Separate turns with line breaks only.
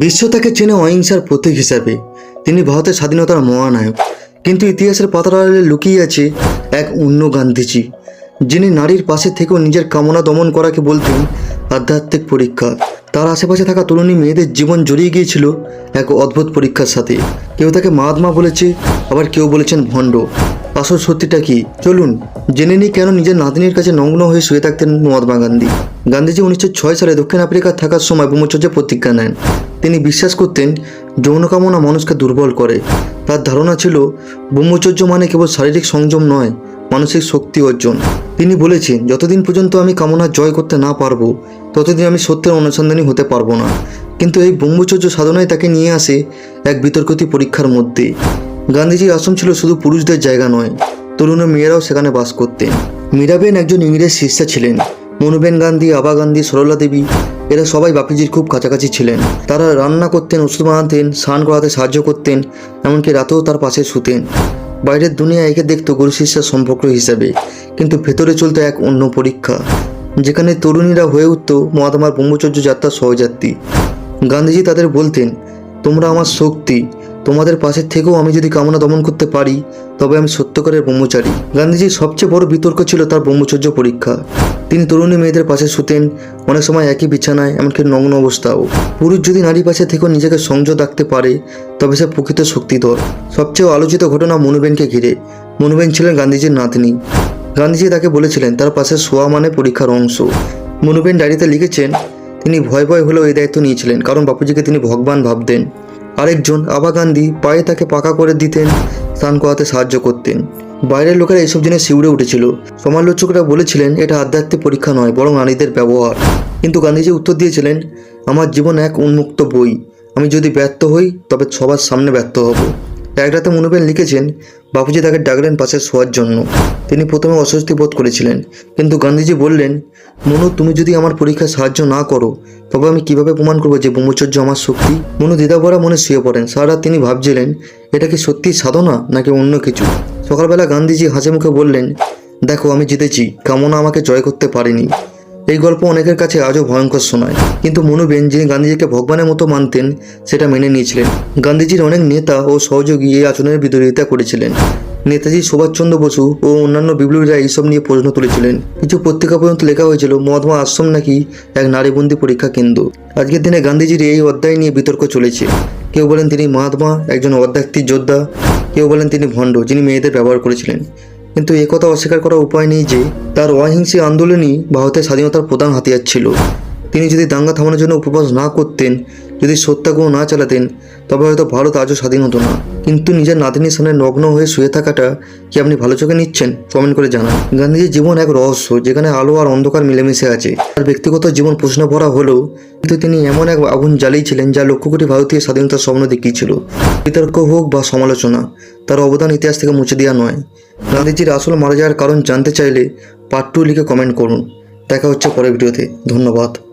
বিশ্ব তাকে চেনে অহিংসার প্রতীক হিসাবে। তিনি ভারতের স্বাধীনতার মহানায়ক। কিন্তু ইতিহাসের পাতার আড়ালে লুকিয়ে আছে এক অন্য গান্ধীজি, যিনি নারীর পাশে থেকেও নিজের কামনা দমন করাকে বলতেন আধ্যাত্মিক পরীক্ষা। তার আশেপাশে থাকা তরুণী মেয়েদের জীবন জড়িয়ে গিয়েছিল এক অদ্ভুত পরীক্ষার সাথে। কেউ তাকে মহাত্মা বলেছে, আবার কেউ বলেছেন ভণ্ড। আসল সত্যিটা কি? চলুন, জেনে নিই কেন নিজের নাতনির কাছে নগ্ন হয়ে শুয়ে থাকতেন মহাত্মা গান্ধী। গান্ধীজি উনিশশো ছয় সালে দক্ষিণ আফ্রিকায় থাকার সময় ব্রহ্মচর্য প্রতিজ্ঞা নেন। তিনি বিশ্বাস করতেন যৌন কামনা মানুষকে দুর্বল করে। তার ধারণা ছিল, ব্রহ্মচর্য মানে কেবল শারীরিক সংযম নয়, মানসিক শক্তি অর্জন। তিনি বলেছেন, যতদিন পর্যন্ত আমি কামনা জয় করতে না পারব, ততদিন আমি সত্যের অনুসন্ধানী হতে পারব না। কিন্তু এই ব্রহ্মচর্য সাধনায় তাকে নিয়ে আসে এক বিতর্কিত পরীক্ষার মধ্যে। গান্ধীজির আশ্রম ছিল শুধু পুরুষদের জায়গা নয়, তরুণ মেয়েরাও সেখানে বাস করতেন। মীরাবেন একজন ইংরেজ শিষ্যা ছিলেন। মনুবেন গান্ধী, আবা গান্ধী, সরলা দেবী এরা সবাই বাপিজির খুব কাছাকাছি ছিলেন। তারা রান্না করতেন, ওষুধ বানাতেন, স্নান করাতে সাহায্য করতেন, এমনকি রাতেও তার পাশে শুতেন। বাইরের দুনিয়া একে দেখত গুরু শিষ্যার সম্পর্ক হিসাবে, কিন্তু ভেতরে চলতো এক অন্য পরীক্ষা, যেখানে তরুণীরা হয়ে উঠত মহাত্মার ব্রহ্মচর্য যাত্রার সহযাত্রী। গান্ধীজি তাদের বলতেন, তোমরা আমার শক্তি তোমাদের পাশের থেকেও আমি যদি কামনা দমন করতে পারি, তবে আমি সত্যকারের ব্রহ্মচারী। গান্ধীজির সবচেয়ে বড় বিতর্ক ছিল তার ব্রহ্মচর্য পরীক্ষা। তিনি তরুণী মেয়েদের পাশে শুতেন, অনেক সময় একই বিছানায়, এমনকি নগ্ন অবস্থাও। পুরুষ যদি নারী পাশে থেকেও নিজেকে সংযত রাখতে পারে, তবে সে প্রকৃত শক্তিধর। সবচেয়ে আলোচিত ঘটনা মনুবেনকে ঘিরে। মনুবেন ছিলেন গান্ধীজির নাতনি। গান্ধীজি তাকে বলেছিলেন, তার পাশে শোয়া মানে পরীক্ষার অংশ। মনুবেন ডায়েরিতে লিখেছেন, তিনি ভয় ভয় হলেও এই দায়িত্ব নিয়েছিলেন, কারণ বাপুজিকে তিনি ভগবান ভাবতেন। আরেকজন আবা গান্ধী পায়ে তাকে পাকা করে দিতেন, স্নান করাতে সাহায্য করতেন। বাইরের লোকেরা এসব জিনিস শিউরে উঠেছিল। সমালোচকরা বলেছিলেন, এটা আধ্যাত্মিক পরীক্ষা নয়, বরং নারীদের ব্যবহার। কিন্তু গান্ধীজি উত্তর দিয়েছিলেন, আমার জীবন এক উন্মুক্ত বই। আমি যদি ব্যর্থ হই, তবে সবার সামনে ব্যর্থ হব। এক রাতে লিখেছেন বাপুজি তাকে ডাকলেন পাশে শোয়ার জন্য। তিনি প্রথমে অস্বস্তি বোধ করেছিলেন, কিন্তু গান্ধীজি বললেন, মনু, তুমি যদি আমার পরীক্ষায় সাহায্য না করো, তবে আমি কীভাবে প্রমাণ করব যে ব্রহ্মচর্য আমার শক্তি? মনু দ্বিধাভরা মনে শুয়ে পড়েন। সারা তিনি ভাবছিলেন, এটা কি সত্যি সাধনা নাকি অন্য কিছু? সকালবেলা গান্ধীজি হাসি মুখে বললেন, দেখো, আমি জিতেছি। কামনা আমাকে জয় করতে পারেনি। এই গল্প অনেকের কাছে আজও ভয়ঙ্কর শোনায়। কিন্তু মনুবেন যিনি গান্ধীজিকে ভগবানের মতো মানতেন, সেটা মেনে নিয়েছিলেন। গান্ধীজির অনেক নেতা ও সহযোগী এই আচরণের বিরোধিতা করেছিলেন। নেতাজি সুভাষচন্দ্র বসু ও অন্যান্য বিপ্লবীরা এইসব নিয়ে প্রশ্ন তুলেছিলেন। কিছু পত্রিকা পর্যন্ত লেখা হয়েছিল, মহাত্মা আশ্রম নাকি এক নারীবন্দী পরীক্ষা কেন্দ্র। আজকের দিনে গান্ধীজির এই অধ্যায় নিয়ে বিতর্ক চলেছে। কেউ বলেন তিনি মহাত্মা, একজন অধ্যাত্মিক যোদ্ধা, কেউ বলেন তিনি ভণ্ড, যিনি মেয়েদের ব্যবহার করেছিলেন। কিন্তু একথা অস্বীকার করার উপায় নেই যে, তার অহিংসী আন্দোলনই ভারতের স্বাধীনতার প্রধান হাতিয়ার ছিল। তিনি যদি দাঙ্গা থামানোর জন্য উপবাস না করতেন যদি সত্যাগ্রহ না চালাতেন, তবে হয়তো ভারত আজও স্বাধীন হতো না। কিন্তু নিজের নাতিনির সামনে নগ্ন হয়ে শুয়ে থাকাটা কি আপনি ভালো চোখে নিচ্ছেন? কমেন্ট করে জানান। গান্ধীজির জীবন এক রহস্য, যেখানে আলো আর অন্ধকার মিলেমিশে আছে। তার ব্যক্তিগত জীবন প্রশ্ন ভরা হলেও, কিন্তু তিনি এমন এক আগুন জ্বালিয়েছিলেন যা লক্ষ কোটি ভারতীয় স্বাধীনতার স্বপ্ন দেখিয়েছিল। বিতর্ক হোক বা সমালোচনা, তার অবদান ইতিহাস থেকে মুছে দেওয়া নয়। গান্ধীজির আসল মারা যাওয়ার কারণ জানতে চাইলে পার্ট টু লিখে কমেন্ট করুন। দেখা হচ্ছে পরের ভিডিওতে ধন্যবাদ।